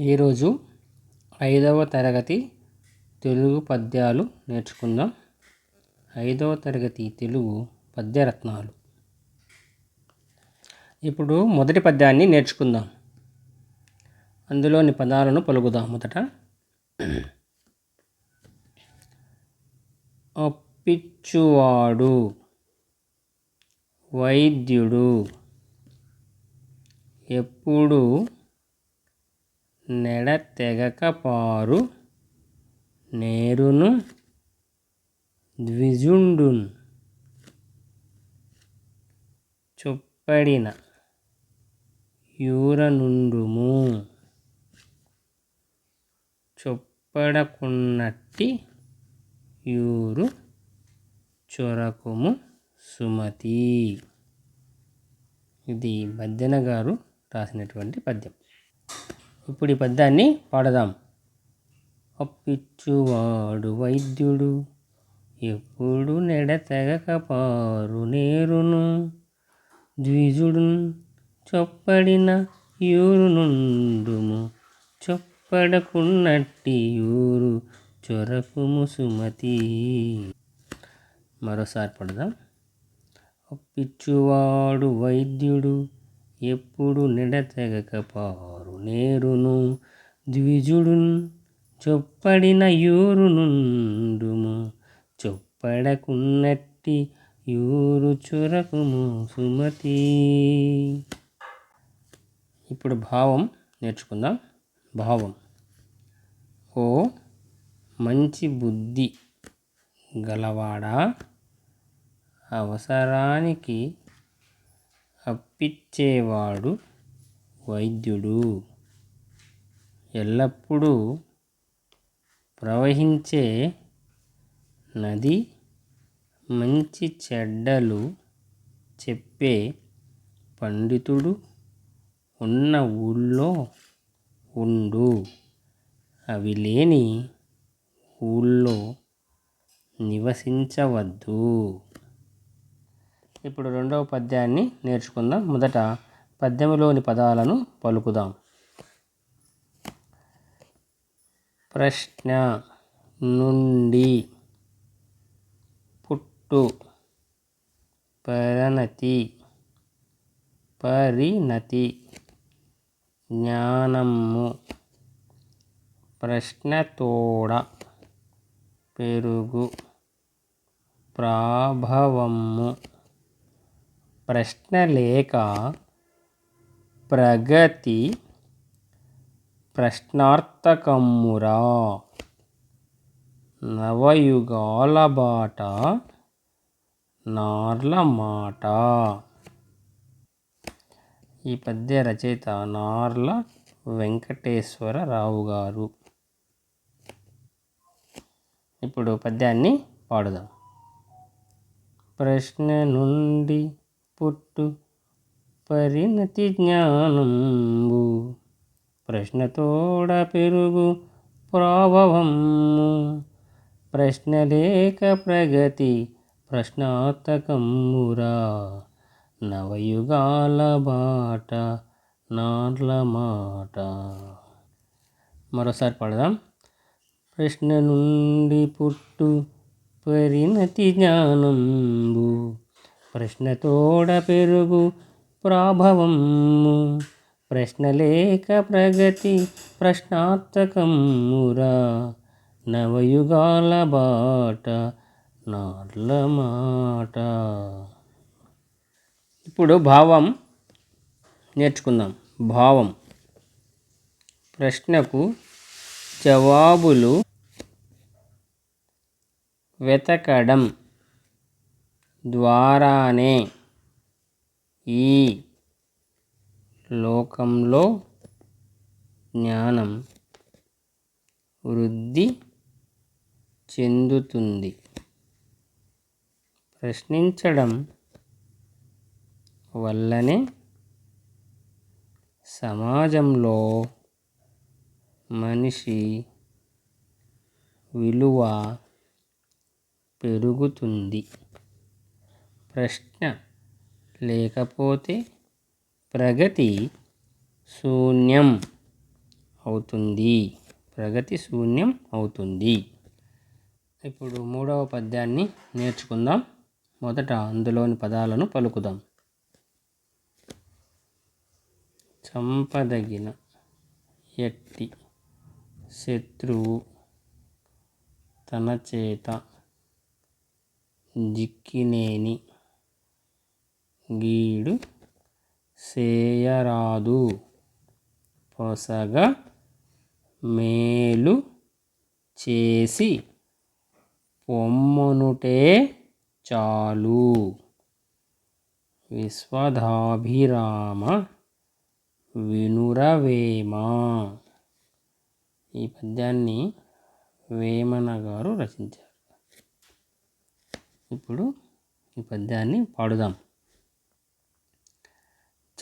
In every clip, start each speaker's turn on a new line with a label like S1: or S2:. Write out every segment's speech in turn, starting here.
S1: ఈరోజు ఐదవ తరగతి తెలుగు పద్యాలు నేర్చుకుందాం. ఐదవ తరగతి తెలుగు పద్యరత్నాలు. ఇప్పుడు మొదటి పద్యాన్ని నేర్చుకుందాం. అందులోని పదాలను పలుకుదాం మొదట. అప్పిచ్చువాడు వైద్యుడు ఎప్పుడు నెడతెగక పారు నేరును ద్విజుండున్ చొప్పడిన యూరనుండుము చొప్పడకున్నట్టి యూరు చొరకుము సుమతి. ఇది బద్దెన గారు రాసినటువంటి పద్యం. ఇప్పుడు ఈ పద్యాన్ని పాడదాం. అప్పిచ్చువాడు వైద్యుడు ఎప్పుడు నెడతెగక పారు నేరును. ద్విజుడు చొప్పడిన యూరు నుండుము చొప్పడకున్నట్టి యూరు చొరకుము సుమతి. మరోసారి పడదాం. అప్పిచ్చువాడు వైద్యుడు ఎప్పుడు నిడతెగకపారు నేరును. ద్విజుడున్ చొప్పడిన యూరు నుండుము చొప్పడకున్నట్టి యూరు చురకుము సుమతి. ఇప్పుడు భావం నేర్చుకుందాం. భావం. ఓ మంచి బుద్ధి గలవాడా? అవసరానికి అప్పిచ్చేవాడు వైద్యుడు. ఎల్లప్పుడూ ప్రవహించే నది మంచి చెడ్డలు చెప్పే పండితుడు ఉన్న ఊళ్ళో ఉండు. అవి లేని ఊళ్ళో నివసించవద్దు. ఇప్పుడు రెండవ పద్యాన్ని నేర్చుకుందాం. మొదట పద్యములోని పదాలను పలుకుదాం. ప్రశ్న నుండి పుట్టు పరిణతి పరిణతి జ్ఞానము ప్రశ్నతోడ పెరుగు ప్రాభవము ప్రశ్న లేఖ ప్రగతి ప్రశ్నార్థకమ్మురా నవయుగాల బాట నార్ల మాట. ఈ పద్య రచయిత నార్ల వెంకటేశ్వరరావు గారు. ఇప్పుడు పద్యాన్ని పాడుదాం. ప్రశ్న నుండి పుట్టు పరిణతి జ్ఞానంబు ప్రశ్నతోడ పెరుగు ప్రాభవము ప్రశ్నలేక ప్రగతి ప్రశ్నార్థకమ్మురా నవయుగాల బాట నార్ల మాట. మరోసారి పడదాం. ప్రశ్న నుండి పుట్టు పరిణతి జ్ఞానంబు ప్రశ్నతోడ పెరుగు ప్రాభవము ప్రశ్నలేక ప్రగతి ప్రశ్నార్థకమురా నవయుగాల బాట నార్ల మాట. ఇప్పుడు భావం నేర్చుకుందాం. భావం. ప్రశ్నకు జవాబులు వెతకడం. ద్వారానే ఈ లోకంలో జ్ఞానం వృద్ధి చెందుతుంది. ప్రశ్నించడం వల్లనే సమాజంలో మనిషి విలువ పెరుగుతుంది. ప్రశ్న. లేకపోతే ప్రగతి శూన్యం అవుతుంది. ప్రగతి శూన్యం అవుతుంది. ఇప్పుడు మూడవ పద్యాన్ని నేర్చుకుందాం. మొదట అందులోని పదాలను పలుకుదాం. చంపదగిన ఎట్టి శత్రువు తన చేత జిక్కినేని గీడు సేయరాదు. పొసగ మేలు చేసి పొమ్మనుటే చాలు. విశ్వధాభిరామ వినురవేమ. ఈ పద్యాన్ని వేమన గారు రచించారు. ఇప్పుడు ఈ పద్యాన్ని పాడుదాం.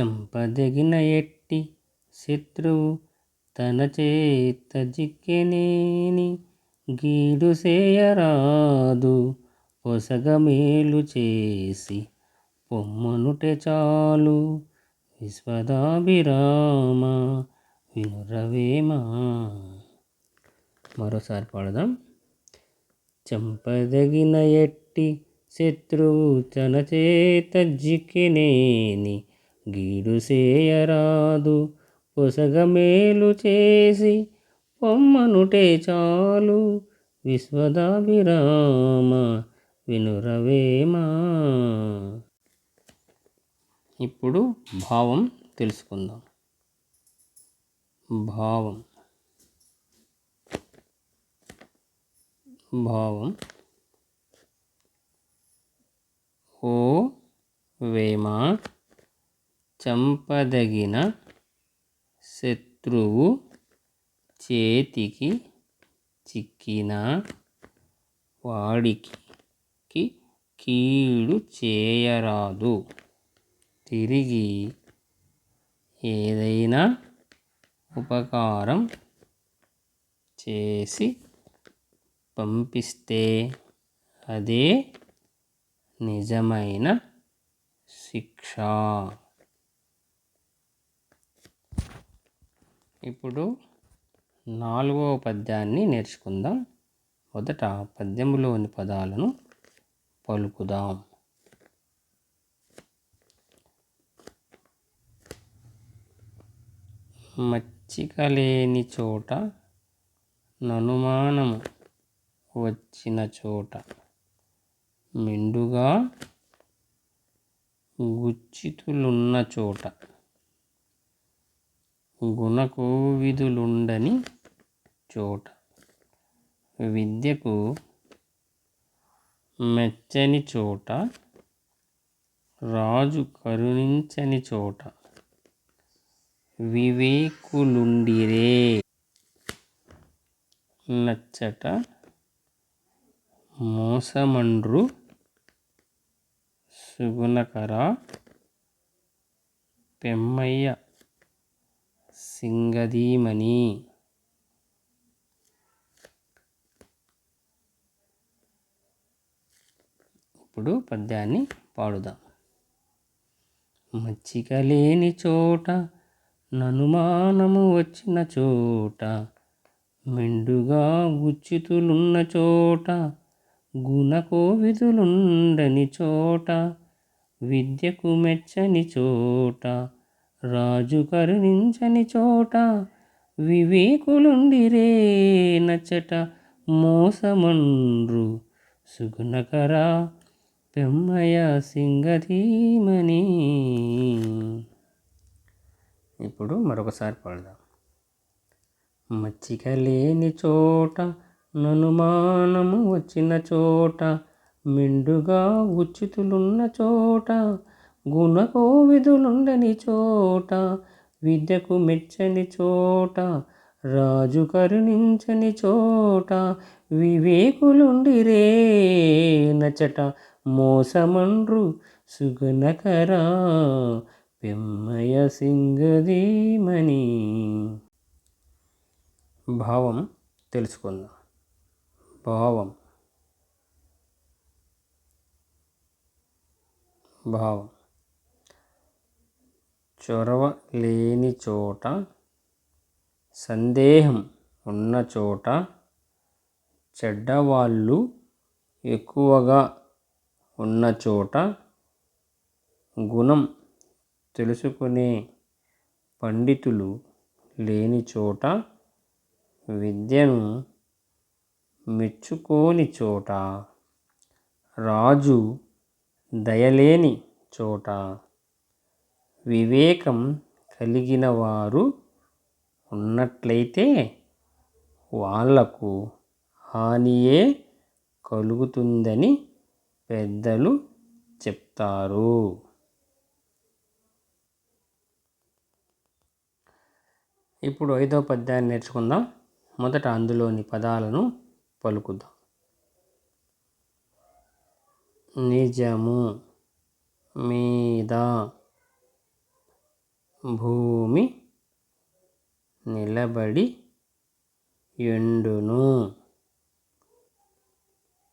S1: చంపదగిన ఎట్టి శత్రువు తన చేత జిక్కెనేని గీడు చేయరాదు పొసగ మేలు చేసి పొమ్మనుటే చాలు. విశ్వదాభిరామ వినురవేమా. మరోసారి పాడదాం. చంపదగిన ఎట్టి శత్రువు తన చేత జిక్కినేని గీడు సేయరాదు పొసగ మేలు చేసి పొమ్మనుటే చాలు. విశ్వదాభిరామ వినురవేమా ఇప్పుడు భావం తెలుసుకుందాం. భావం. భావం. ఓ వేమా. చంపదగిన శత్రువు చేతికి చిక్కిన వాడికి కీడు చేయరాదు. తిరిగి ఏదైనా ఉపకారం చేసి పంపిస్తే అదే నిజమైన శిక్ష. ఇప్పుడు నాలుగవ పద్యాన్ని నేర్చుకుందాం. మొదట పద్యములోని పదాలను పలుకుదాం. మచ్చిక లేని చోట ననుమానము వచ్చిన చోట మెండుగా గుచ్చితులున్న చోట గుణకోవిధులుండని చోట విద్యకు మెచ్చని చోట రాజు కరుణించని చోట వివేకులుండిరే. నచ్చట మోసమండ్రు సుగుణకర పెమ్మయ్య సింగదీమణి ఇప్పుడు పద్యాన్ని పాడుదాం. మచ్చిక లేని చోట ననుమానము వచ్చిన చోట మెండుగా ఉచితులున్న చోట గుణకోవిధులుండని చోట విద్యకు మెచ్చని చోట రాజు కరుణించని చోట వివేకులుండిరే నచ్చట మోసమండ్రు సుగుణకరా పెమ్మయ సింగధీమణి ఇప్పుడు మరొకసారి పాడదాం. మచ్చిక లేని చోట ననుమానము వచ్చిన చోట మెండుగా ఉచితులున్న చోట గుణకోవిధులుండని చోట విద్యకు మెచ్చని చోట రాజు కరుణించని చోట వివేకులుండిరే నచట మోసమండ్రు సుగుణకరా పెమ్మయ సింగదీమణి భావం తెలుసుకుందాం. భావం. భావం. చొరవ లేని చోట సందేహం ఉన్న చోట చెడ్డవాళ్ళు ఎక్కువగా ఉన్న చోట గుణం తెలుసుకునే పండితులు లేని చోట విద్యను మెచ్చుకోని చోట రాజు దయలేని చోట వివేకం కలిగిన వారు ఉన్నట్లయితే వాళ్ళకు హానియే కలుగుతుందని పెద్దలు చెప్తారు. ఇప్పుడు ఐదో పద్యాన్ని నేర్చుకుందాం. మొదట అందులోని పదాలను పలుకుదాం. నిజము మీద భూమి నిలబడి ఎండును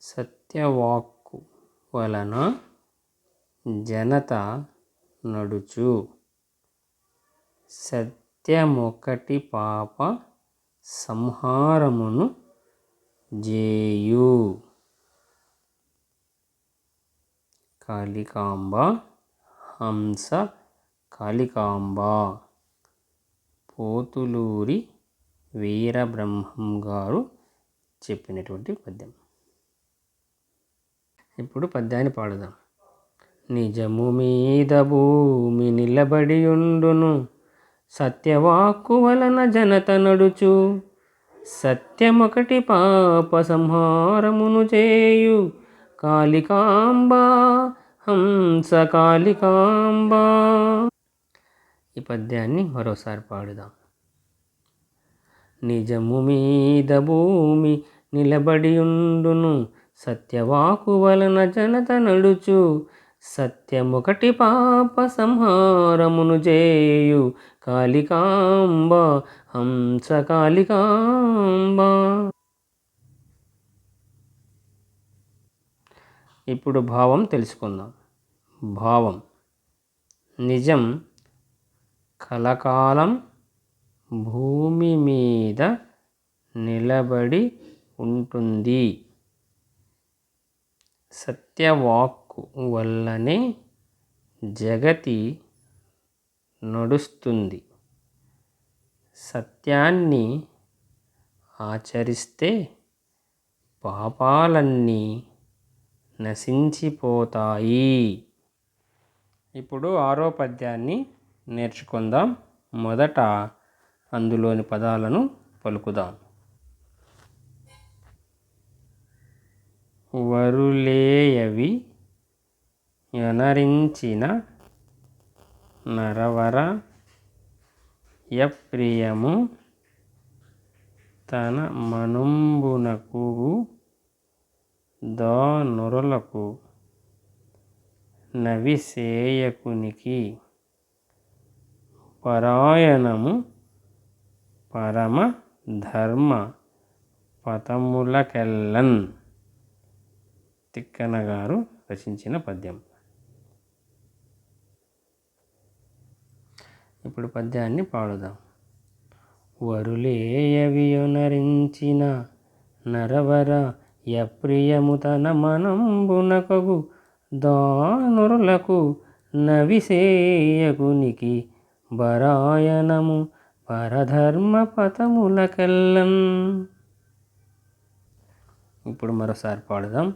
S1: సత్యవాక్కు వలన జనత నడుచు. సత్యమొకటి పాప సంహారమును జేయు. కాళికాంబ హంస కాళికాంబ పోతులూరి వీరబ్రహ్మం గారు చెప్పినటువంటి పద్యం. ఇప్పుడు పద్యాన్ని పాడదాం. నిజము మీద భూమి నిలబడి ఉండును. సత్యవాక్కు వలన జనత నడుచు. సత్యమొకటి పాప సంహారమును చేయు. కాళికాంబ హంస కాళికాంబ. ఈ పద్యాన్ని మరోసారి పాడుదాం. నిజము మీద భూమి నిలబడి ఉండును సత్యవాకు వలన జనత నడుచు సత్యముకటి పాప సంహారమును చేయు కాళికాంబ హంస కాళికాంబ. ఇప్పుడు భావం తెలుసుకుందాం. భావం. నిజం కలకాలం భూమి మీద నిలబడి ఉంటుంది. సత్యవాక్కు వల్లనే జగతి నడుస్తుంది. సత్యాన్ని ఆచరిస్తే పాపాలన్నీ నశించిపోతాయి. ఇప్పుడు ఆరో పద్యాన్ని నేర్చుకుందాం. మొదట అందులోని పదాలను పలుకుదాం. వరులేయవి ఎనరించిన నరవర యప్రియము తన మనుంబునకు దానురలకు నవిసేయకునికి పరాయణము పరమ ధర్మ పతములకెల్లన్ తిక్కన గారు రచించిన పద్యం. ఇప్పుడు పద్యాన్ని పాడుదాం. వరులేయవియునరించిన నరవర యప్రియము తన మనంబునకగు దానురులకు నవిసేయకునికి బరాయనము పరధర్మ పథములకెల్లం ఇప్పుడు మరోసారి పాడుదాం.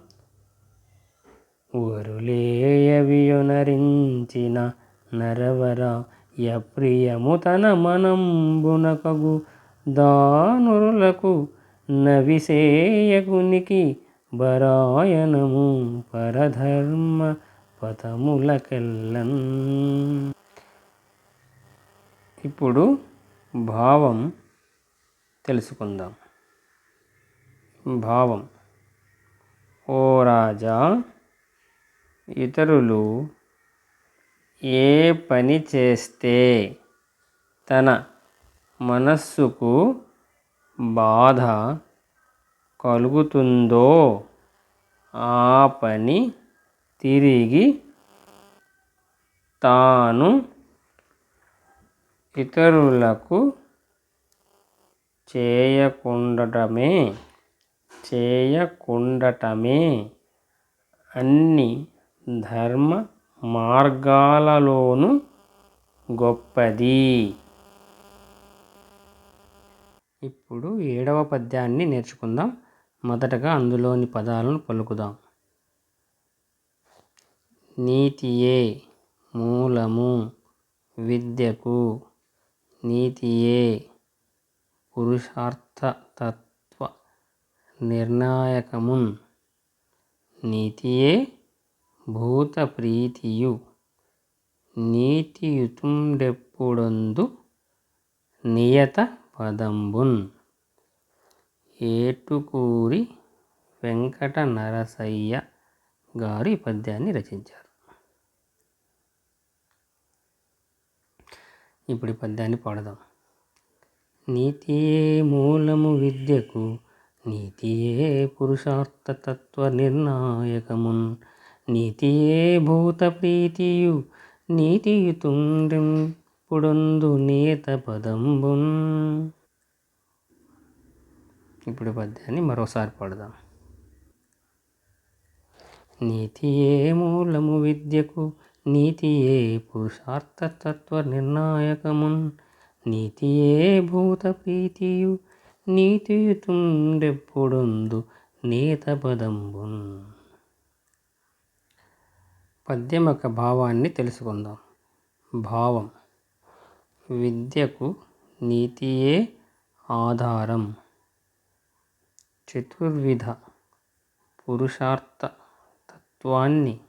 S1: వరులేయవియునరించిన నరవర యప్రియము తన మనంబునకగు దానురులకు నవిసేయకునికి బరాయనము పరధర్మ పతములకెల్లం ఇప్పుడు భావం తెలుసుకుందాం. భావం. ఓ రాజా ఇతరులు ఏ పని చేస్తే తన మనస్సుకు బాధ కలుగుతుందో ఆ పని తిరిగి తాను ఇతరులకు చేయకుండటమే చేయకుండటమే అన్ని ధర్మ మార్గాలలోనూ గొప్పది. ఇప్పుడు ఏడవ పద్యాన్ని నేర్చుకుందాం. మొదటగా అందులోని పదాలను పలుకుదాం. నీతియే మూలము విద్యకు నీతియే పురుషార్థ తత్వ నిర్ణాయకమున్. నీతియే భూత ప్రీతియు నీతియుతుండెప్పుడొందు నియత పదంబున్. ఏటుకూరి వెంకట నరసయ్య గారు ఈ పద్యాన్ని రచించారు. ఇప్పుడు ఈ పద్యాన్ని పాడదాం. నీతియే మూలము విద్యకు నీతియే పురుషార్థతత్వ నిర్ణాయకమున్. నీతియే భూత ప్రీతియు నీతియుతుండెంపుడొందు నేత పదంబున్. ఇప్పుడు పద్యాన్ని మరోసారి పాడదాం. నీతియే మూలము విద్యకు నీతియే పురుషార్థతత్వ నిర్ణాయకమున్ నీతియే భూత ప్రీతియు నీతియుతుండెప్పుడొందు నేత పదంబున్ పద్యం యొక్క భావాన్ని తెలుసుకుందాం. భావం. విద్యకు నీతియే ఆధారం. చతుర్విధ పురుషార్థ తత్వాన్ని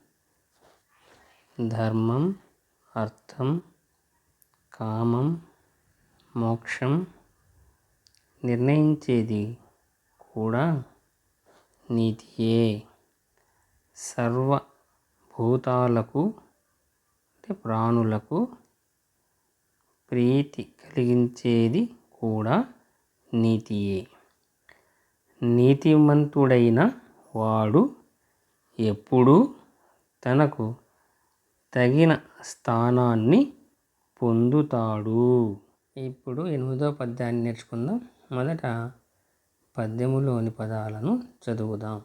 S1: ధర్మం అర్థం కామం మోక్షం నిర్ణయించేది కూడా నీతియే. సర్వ భూతాలకు అంటే ప్రాణులకు ప్రీతి కలిగించేది కూడా నీతియే. నీతిమంతుడైన వాడు ఎప్పుడూ తనకు తగిన స్థానాన్ని పొందుతాడు. ఇప్పుడు ఎనిమిదో పద్యాన్ని నేర్చుకుందాం. మొదట పద్యములోని పదాలను చదువుదాం.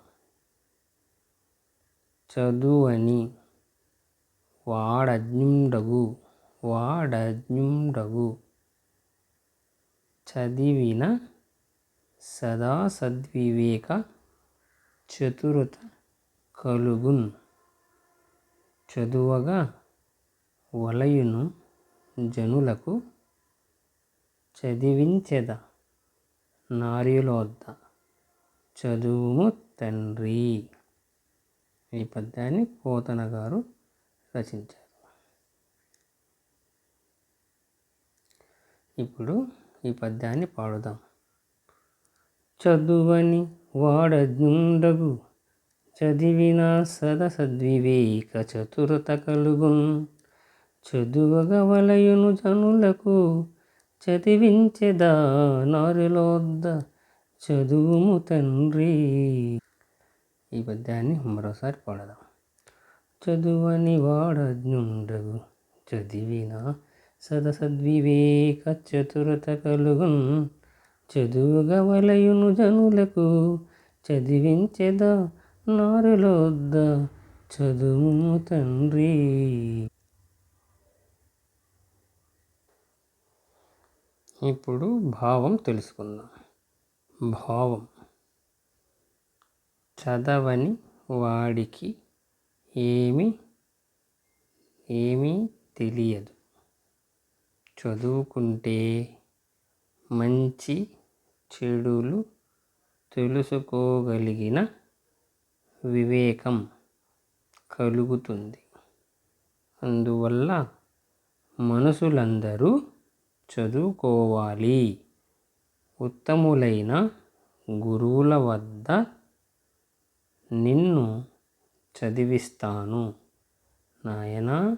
S1: చదువని వాడజ్ఞుండగు వాడజ్ఞుండగు. చదివిన సదా సద్వివేక చతురత కలుగున్. చదువగా వలయును జనులకు చదివించెద నార్యులోద్ద. చదువుము తండ్రి ఈ పద్యాన్ని పోతన గారు రచించారు. ఇప్పుడు ఈ పద్యాన్ని పాడుదాం. చదువని వాడజ్ఞుండగు చదివిన సద సద్వివేక చతురత కలుగున్ చదువగ వలయును జనులకు చదివించెదా నారులోద్ద చదువుము తండ్రి. ఈ పద్యాన్ని మరోసారి పాడదాం. చదువని వాడజ్ఞుండగు చదివిన సదసద్వివేక చతురత కలుగున్ చదువుగవలయును జనులకు చదివించెదా నారులొద్ద చదువు తండ్రి. ఇప్పుడు భావం తెలుసుకుందాం. భావం. చదవని వాడికి ఏమి ఏమీ తెలియదు. చదువుకుంటే మంచి చెడులు తెలుసుకోగలిగిన వివేకం కలుగుతుంది. అందువల్ల మనుషులందరూ చదువుకోవాలి. ఉత్తములైన గురువుల వద్ద నిన్ను చదివిస్తాను. నాయన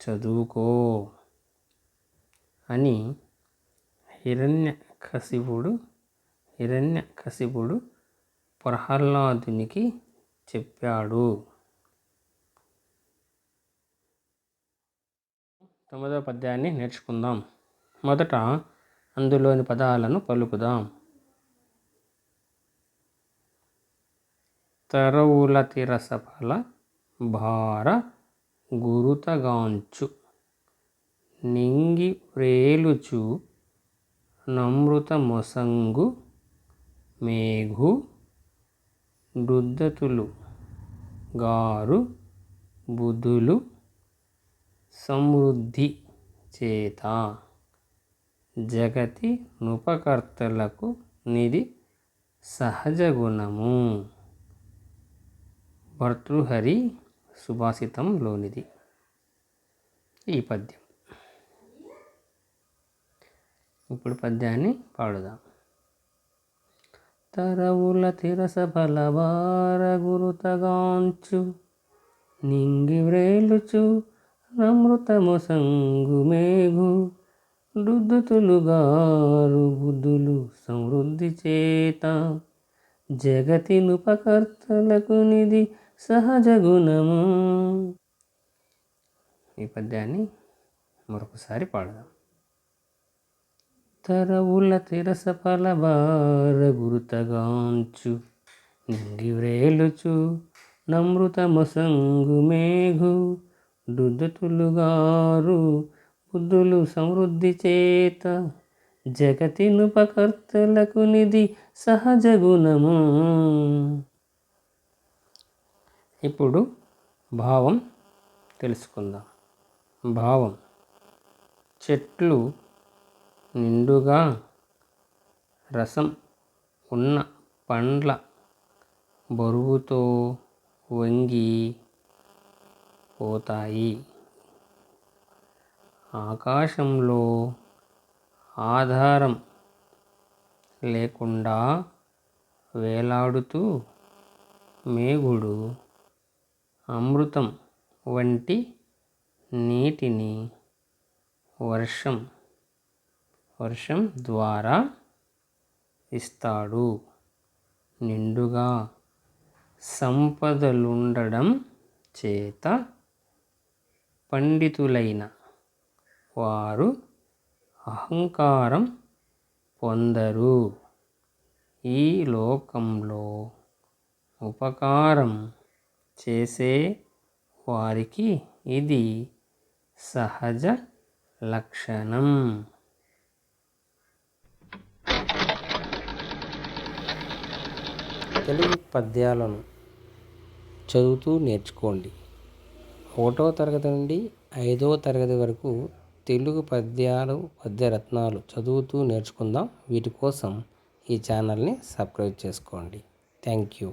S1: చదువుకో అని హిరణ్య కశిపుడు హిరణ్య కసిపుడు ప్రహ్లాదునికి చెప్పాడు. తొమ్మిదవ పద్యాన్ని నేర్చుకుందాం. మొదట అందులోని పదాలను పలుకుదాం. తరవుల తిరసఫల భార గురుతగాంచు నింగి వ్రేలుచు నమృత మొసంగు మేఘు డుద్దతులు గారు బుధులు సమృద్ధి చేత జగతి నృపకర్తలకు నిధి సహజ గుణము. భర్తృహరి సుభాషితంలోనిది ఈ పద్యం. ఇప్పుడు పద్యాన్ని పాడుదాం. తరవుల తిరస ఫలవార గురుతగాంచు నింగి వ్రేలుచు నమృతము సంగు మేఘు డుద్దుతులుగారు బుద్ధులు సమృద్ధి చేత. జగతినుపకర్తలకు నిధి సహజ గుణము. ఈ పద్యాన్ని మరొకసారి పాడదాం. తరవుల తెరస ఫలబార గురుతగాంచు నింగి వ్రేలుచు నమృతమొసంగు మేఘు డుద్దుతులుగారు బుద్ధులు సమృద్ధి చేత జగతినుపకర్తలకు నిధి సహజ గుణము. ఇప్పుడు భావం తెలుసుకుందాం. భావం. చెట్లు నిండుగా రసం ఉన్న పండ్ల బరువుతో వంగి పోతాయి. ఆకాశంలో ఆధారం లేకుండా వేలాడుతూ మేఘుడు అమృతం వంటి నీటిని వర్షం వర్షం ద్వారా ఇస్తాడు. నిండుగా సంపదలుండడం చేత పండితులైన వారు అహంకారం పొందరు. ఈ లోకంలో ఉపకారం చేసే వారికి ఇది సహజ లక్షణం. తెలుగు పద్యాలను చదువుతూ నేర్చుకోండి. ఒకటో తరగతి నుండి ఐదవ తరగతి వరకు తెలుగు పద్యాలు పద్యరత్నాలు చదువుతూ నేర్చుకుందాం. వీటి కోసం ఈ ఛానల్ని సబ్స్క్రైబ్ చేసుకోండి. Thank you.